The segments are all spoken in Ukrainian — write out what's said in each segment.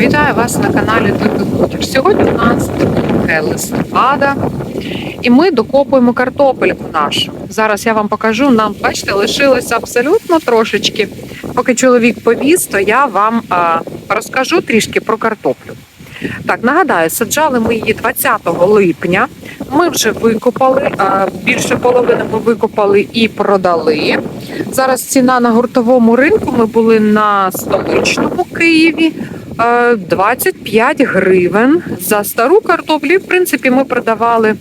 Вітаю вас на каналі Дикий Сьогодні у нас 2 листопада, і ми докопуємо картопельку нашу. Зараз я вам покажу. Нам, бачите, лишилося абсолютно трошечки. Поки чоловік повіз, то я вам а, розкажу трішки про картоплю. Так, нагадаю, саджали ми її 20 липня. Ми вже викопали, більше половини ми викопали і продали. Зараз ціна на гуртовому ринку. Ми були на столичному Києві. Е, 25 гривень за стару картоплю. В принципі, ми продавали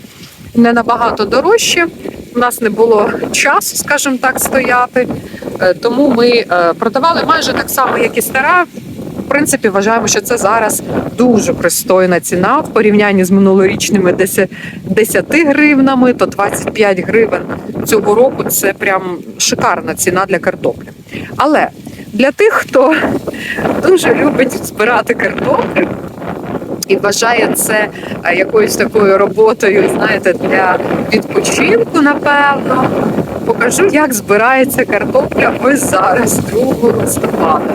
не набагато дорожче. У нас не було часу, скажімо так, стояти. Е, Тому ми е, продавали майже так само, як і стара. В принципі, вважаємо, що це зараз дуже пристойна ціна в порівнянні з минулорічними 10 10 гривнами, то 25 гривень цього року це прям шикарна ціна для картоплі. Але для тих, хто дуже любить збирати картоплю і вважає це е, якоюсь такою роботою, знаєте, для відпочинку, напевно. Покажу, як збирається картопля ось зараз, 2 листопада.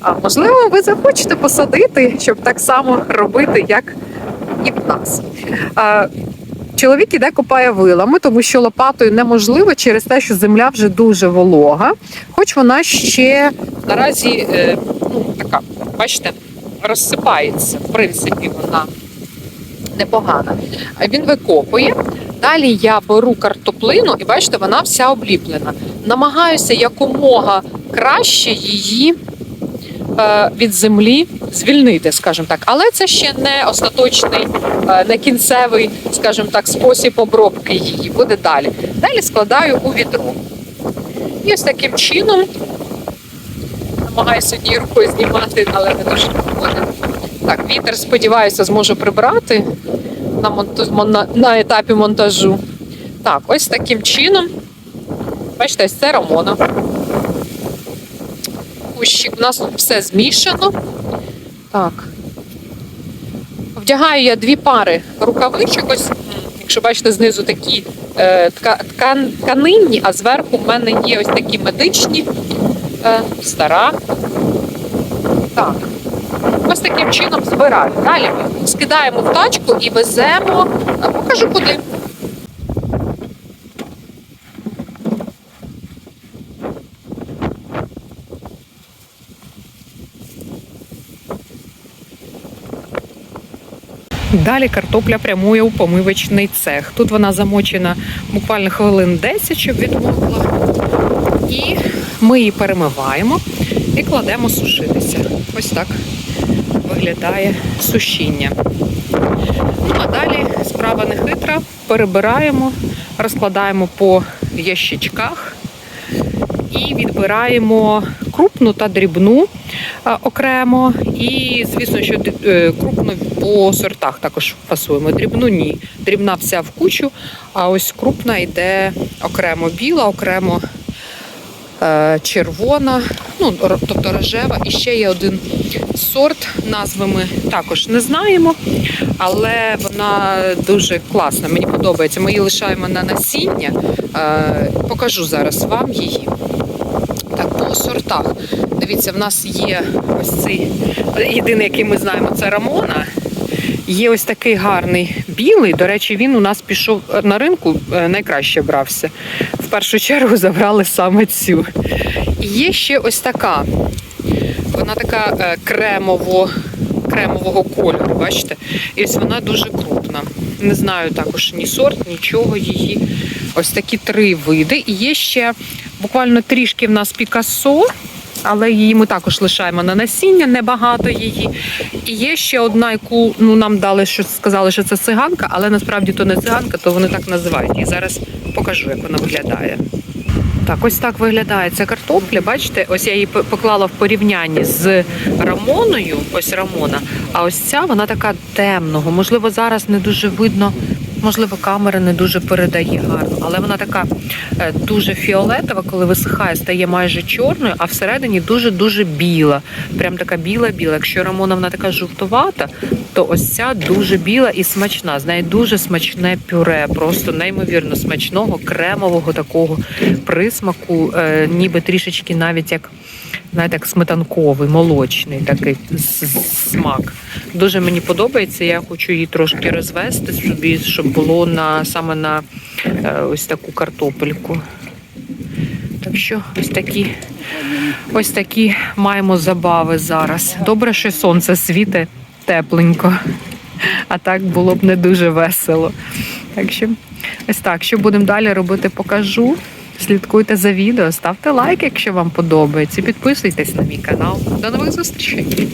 А можливо, ви захочете посадити, щоб так само робити, як і в нас. Чоловік іде копає вилами, тому що лопатою неможливо через те, що земля вже дуже волога, хоч вона ще наразі е, ну, така, бачите, розсипається. В принципі, вона непогана. Він викопує. Далі я беру картоплину, і бачите, вона вся обліплена. Намагаюся якомога краще її від землі звільнити, скажімо так. Але це ще не остаточний, е, не кінцевий, скажімо так, спосіб обробки її. Буде далі. Далі складаю у відро. І ось таким чином намагаюся однією рукою знімати, але не дуже виходить. Так, вітер, сподіваюся, зможу прибрати на, монту... на, на етапі монтажу. Так, ось таким чином. Бачите, це Рамона. Кущик. У нас тут все змішано. Так. Вдягаю я дві пари рукавичок. Ось, якщо бачите, знизу такі е, тка, ткан, тканинні, а зверху в мене є ось такі медичні, е, стара. Так. Ось таким чином збираю. Далі ми скидаємо в тачку і веземо. Покажу куди. Далі картопля прямує у помивочний цех. Тут вона замочена буквально хвилин 10, щоб відмокла. І ми її перемиваємо і кладемо сушитися. Ось так виглядає сушіння. Ну а далі справа не хитра. Перебираємо, розкладаємо по ящичках і відбираємо крупну та дрібну е, окремо. І, звісно, що е, крупну по сортах також фасуємо. Дрібну ні. Дрібна вся в кучу, а ось крупна йде окремо біла, окремо е, червона, ну, тобто рожева. І ще є один сорт, назви ми також не знаємо, але вона дуже класна, мені подобається. Ми її лишаємо на насіння. Покажу зараз вам її. По сортах. Дивіться, в нас є ось цей єдиний, який ми знаємо, це Рамона. Є ось такий гарний білий. До речі, він у нас пішов е, на ринку, е, найкраще брався. В першу чергу забрали саме цю. І є ще ось така. Вона така е, кремово, кремового кольору, бачите? І ось вона дуже крупна. Не знаю також ні сорт, нічого її. Ось такі три види. І є ще буквально трішки в нас Пікассо, але її ми також лишаємо на насіння, небагато її. І є ще одна, яку ну, нам дали, що сказали, що це циганка, але насправді то не циганка, то вони так називають. І зараз покажу, як вона виглядає. Так, ось так виглядає ця картопля. Бачите, ось я її поклала в порівнянні з рамоною. Ось рамона. А ось ця вона така темного. Можливо, зараз не дуже видно. Можливо, камера не дуже передає гарно, але вона така е, дуже фіолетова, коли висихає, стає майже чорною, а всередині дуже-дуже біла. Прям така біла-біла. Якщо Рамона вона така жовтувата, то ось ця дуже біла і смачна. З неї дуже смачне пюре, просто неймовірно смачного, кремового такого присмаку, е, ніби трішечки навіть як знаєте, як сметанковий, молочний такий смак. Дуже мені подобається. Я хочу її трошки розвести собі, щоб було на саме на е, ось таку картопельку. Так що ось такі, ось такі маємо забави зараз. Добре, що сонце світить тепленько, а так було б не дуже весело. Так що ось так, що будемо далі робити, покажу. Слідкуйте за відео, ставте лайк, якщо вам подобається. Підписуйтесь на мій канал. До нових зустрічей!